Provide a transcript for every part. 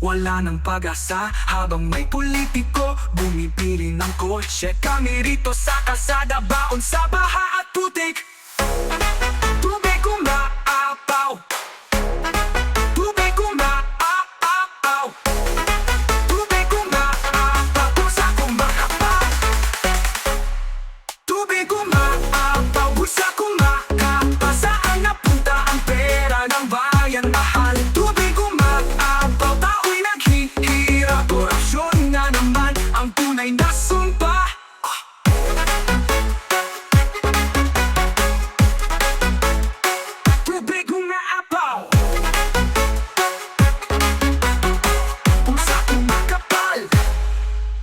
wala nang pag-asa Habang may politiko, bumibili ng kotse. Kami rito sa kalsada, baon sa baha at putik sumpa Tubig umaapaw Pusa kumakapal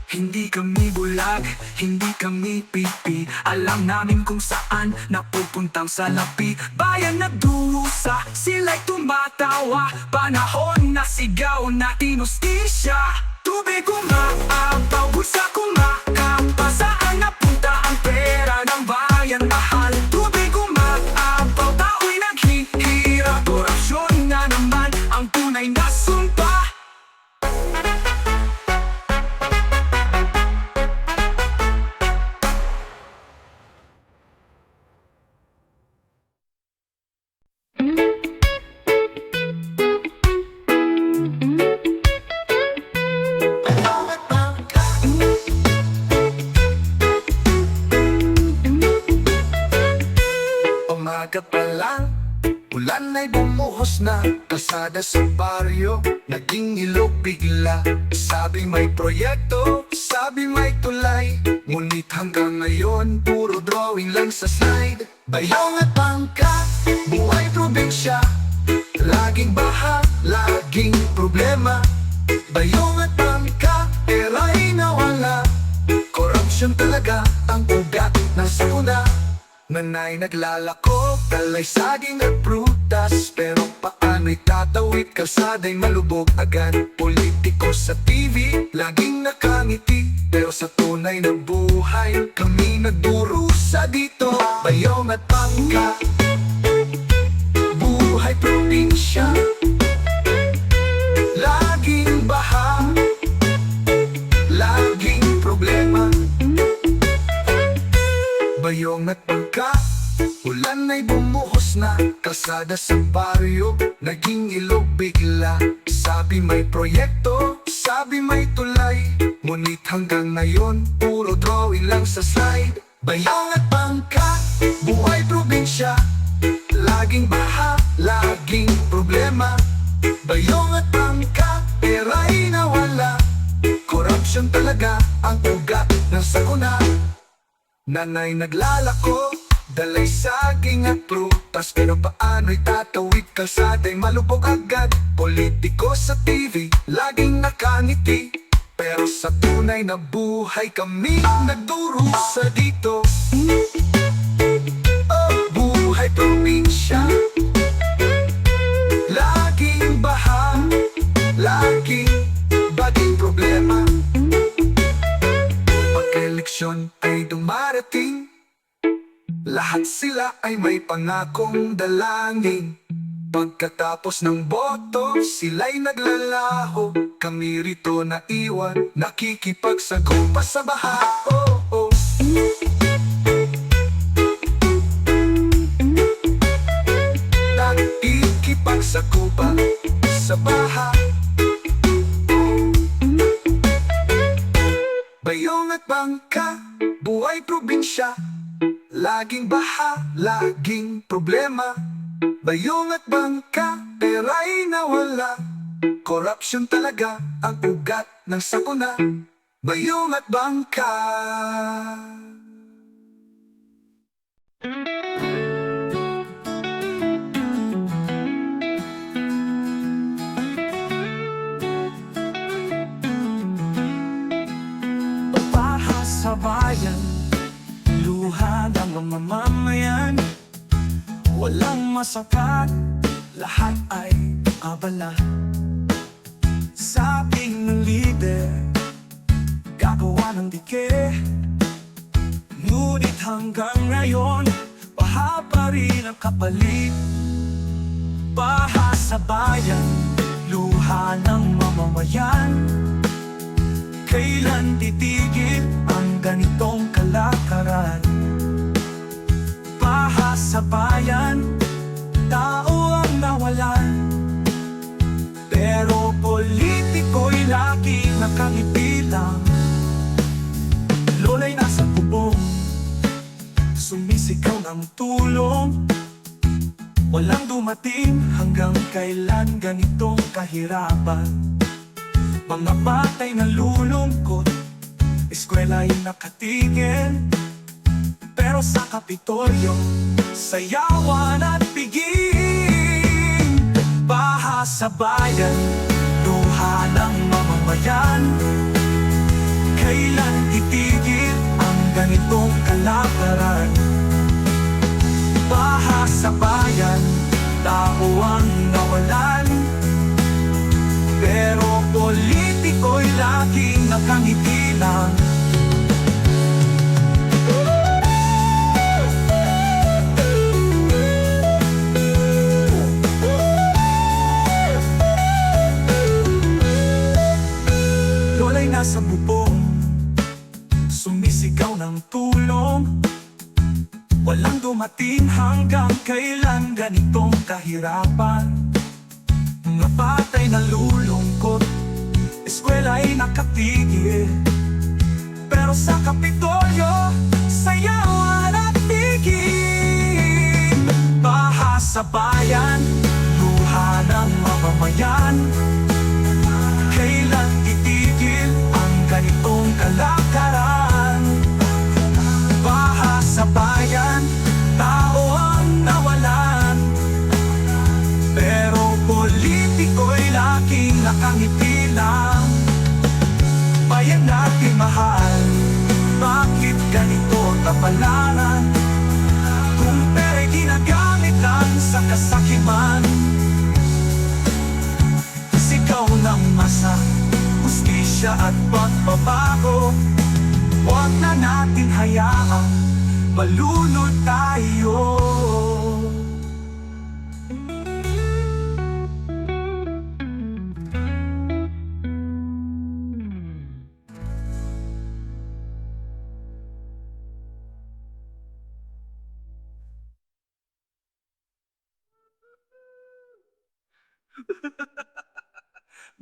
hindi kami bulag, hindi kami pipi. Alam namin kung saan napupuntang salapi Bayan nagdusa, sila'y tumatawa. Panahon na sigaw na tinustisya Tubig umaapaw, bulsa kumakapa ay bumuhos na Kasada sa baryo, naging ilog bigla. Sabi may proyekto, sabi may tulay. Ngunit hanggang ngayon, puro drawing lang sa slide. Bayong at bangka, buhay probinsya. Laging baha, laging problema. Bayong at bangka, era'y nawala. Corruption talaga ang ugat ng sakuna Nanay naglalako, talay saging at prutas. Pero paano'y tatawid, kalsada'y malubog agad. Politiko sa TV, laging nakangiti. Pero sa tunay na buhay, kami nagdurusa dito. Bayong at pangka, Kalsada sa baryo Naging ilog bigla. Sabi may proyekto Sabi may tulay. Ngunit hanggang ngayon Puro drawing lang sa slide. Bayong at bangka Buhay probinsya. Laging baha Laging problema. Bayong at bangka Era'y nawala Corruption talaga Ang ugat ng sakuna. Nanay naglalako, dalay saging at prutas. Pero paano'y tatawid kalsada'y malubog agad. Politiko sa TV, laging nakangiti. Pero sa tunay na buhay kami nagdurusa dito ay may pangakong dalangin. Pagkatapos ng boto, sila'y naglalaho. Kami rito na iwan, nakikipagsago pa sa baha. Oh, oh. Nakikipag Sa kupa, sa baha. Bayong at bangka, buhay probinsya Laging baha, laging problema. Bayong at bangka, pera'y nawala Corruption talaga ang ugat ng sakuna. Bayong at bangka. Papaha sa bayan Luha ng mga mamayan Walang masakat. Lahat ay abala. Sa ating ng lider Gagawa ng dike. Ngunit hanggang ngayon Baha pa rin ang kapalit. Baha sa bayan Luha ng mamamayan. Kailan titigil ang ganitong kalakaran? Baha sa bayan, tao ang nawalan. Pero politiko'y lagi nakangipilang Lola'y nasa bubong, sumisigaw ng tulong. Walang dumating hanggang kailan ganitong kahirapan. Mga batay na lulungkot Eskwela'y nakatigil Pero sa Kapitolyo Sayawan at piging Baha sa bayan Luha ng mamamayan. Kailan titigil ang ganitong kalakaran? Baha sa bayan Tao ang nawalan. Pero politiko'y laging nakangiti lang kahirapan. Mga batay na lulungkot Eskwela'y nakatigil. Pero sa Kapitolyo Sayawan at tigil Baha sa bayan Luha ng mamamayan Natin mahal. Bakit ganito kapalaran? Kung pera'y ginagamit lang sa kasakiman. Sigaw ng masa Hustisya at pagbabago Huwag na natin hayaang Malunod tayo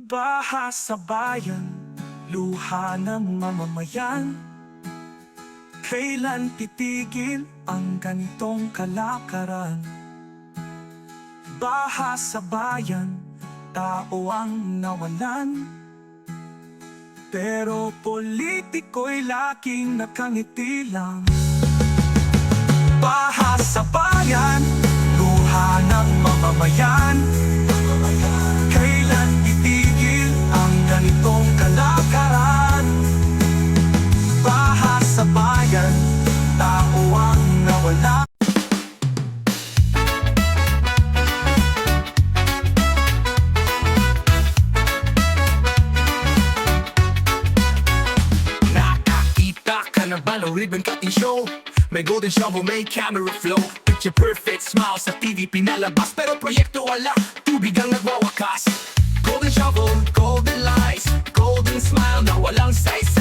Baha sa bayan, luha ng mamamayan. Kailan titigil ang ganitong kalakaran? Baha sa bayan, tao ang nawalan. Pero politiko'y laging nakangiti lang. Baha sa bayan, luha ng mamamayan ribbon cutting show? May golden shovel, may camera flow. Picture perfect smile sa TV pinalabas. Pero proyekto wala, tubig ang nagwawakas. Golden shovel, golden lights Golden smile na walang saysay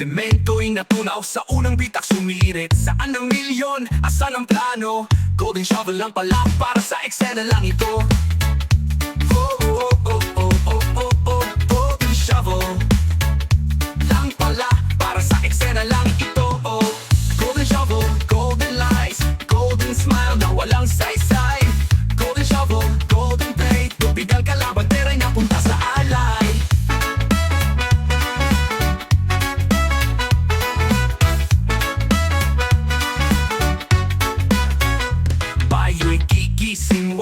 Semento'y natunaw sa unang bitak sumirit Saan ang milyon? Asan ang plano? Golden shovel lang pala para sa eksena lang ito Oh, oh, oh, oh, oh, oh, oh, golden shovel Lang pala para sa eksena lang ito oh. Golden shovel, golden lies Golden smile na walang saysay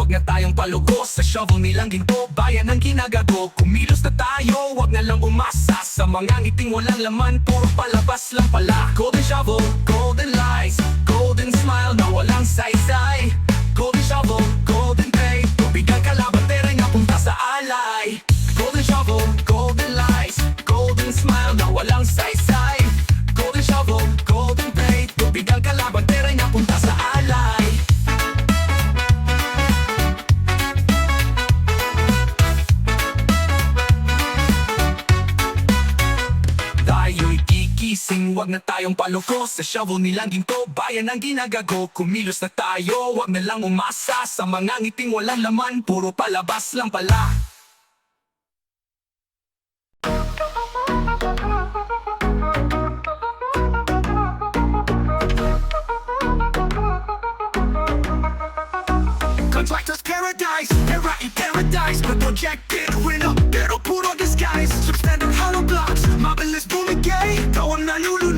gigising, wag na tayong palugos Sa shovel nilang ginto, bayan ang ginagago. Kumilos na tayo, wag na lang umasa Sa mga ngiting walang laman, puro palabas lang pala. Golden shovel, golden lies Golden smile na tayong palukos Sa shovel nilang ginto, bayan ang ginagago. Kumilos na tayo, wag na lang umasa. Sa mga ngiting walang laman, puro palabas lang pala. Contractors paradise, era in paradise. May projected winner, pero puro disguise. Substandard hollow blocks, mabilis bumigay Ikaw ang nalulunod, sila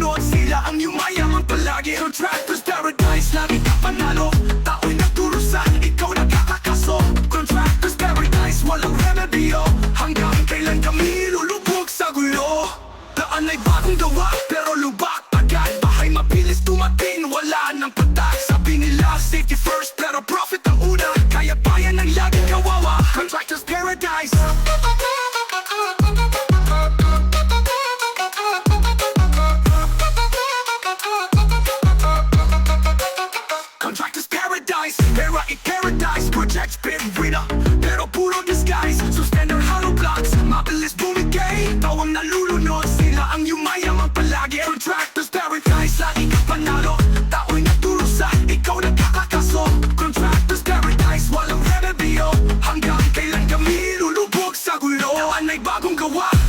ay bagong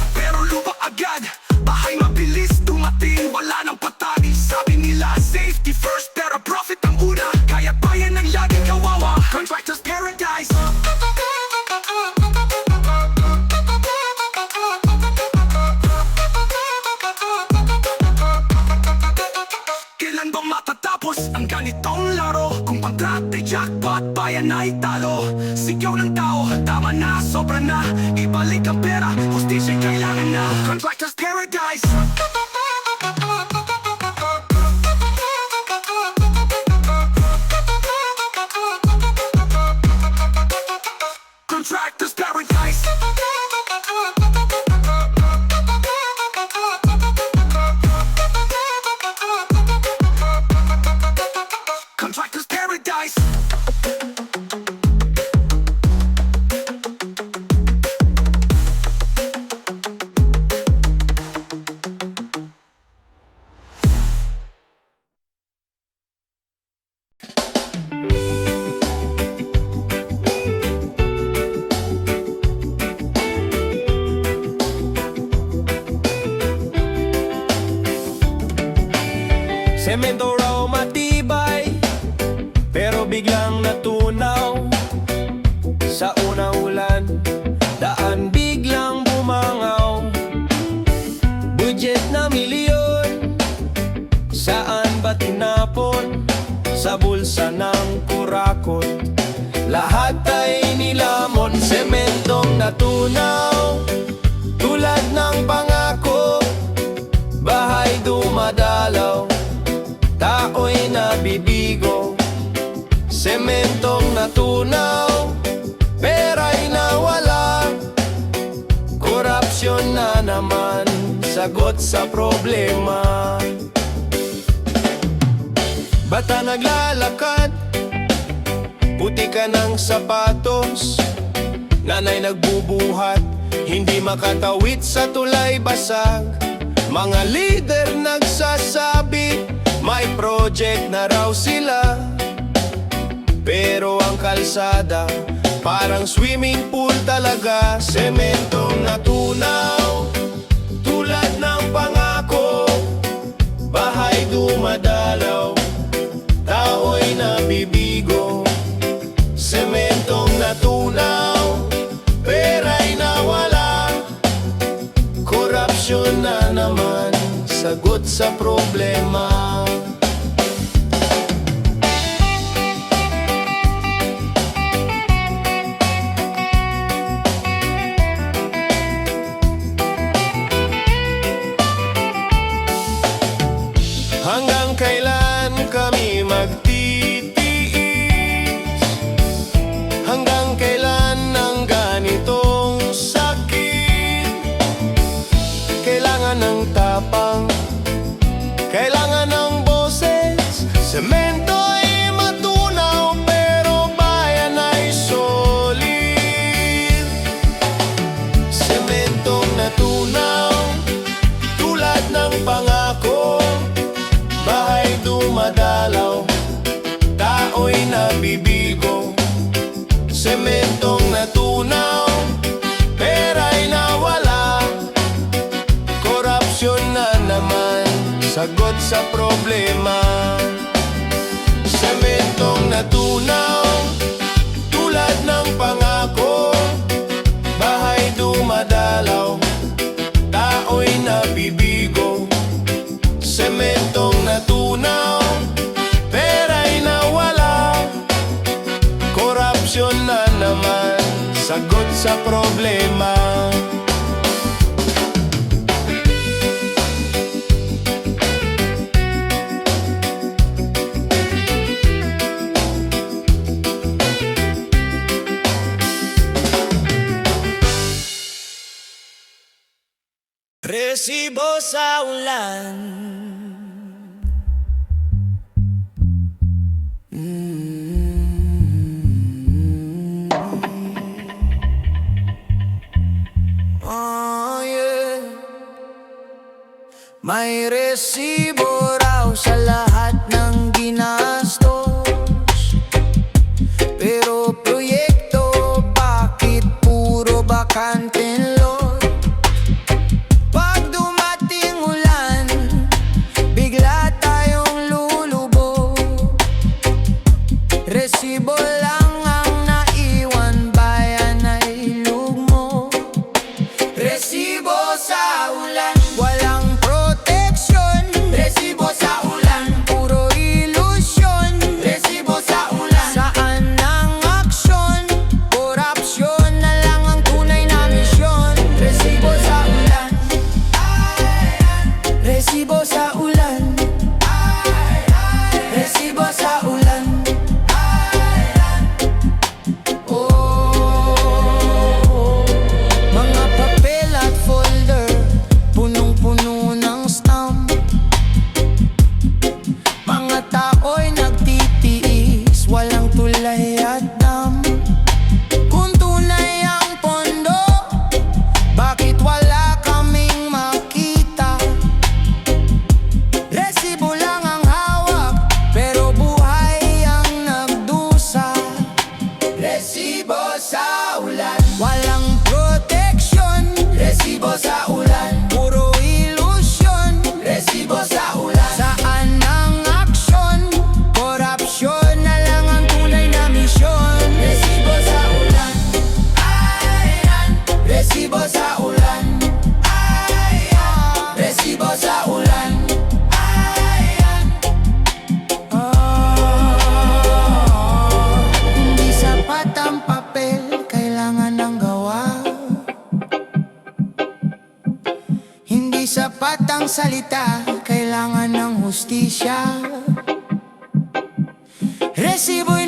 Sementong natunaw Pera'y nawala. Korupsyon na naman Sagot sa problema. Bata naglalakad Puti ka ng sapatos. Nanay nagbubuhat Hindi makatawid sa tulay basag. Mga leader nagsasabi May project na raw sila. Pero ang kalsada Parang swimming pool talaga. Sementong natunaw Tulad ng pangako. Bahay dumadalaw Tao'y nabibigo. Sementong natunaw Pera'y nawala. Korupsyon na naman Sagot sa problema. Sagot sa problema. Sementong natunaw Tulad ng pangako. Bahay dumadalaw Tao'y nabibigo. Sementong natunaw Pera'y nawala. Korupsyon na naman Sagot sa problema. May resibo raw sa lahat. salita Kailangan ng hustisya. Resibo'y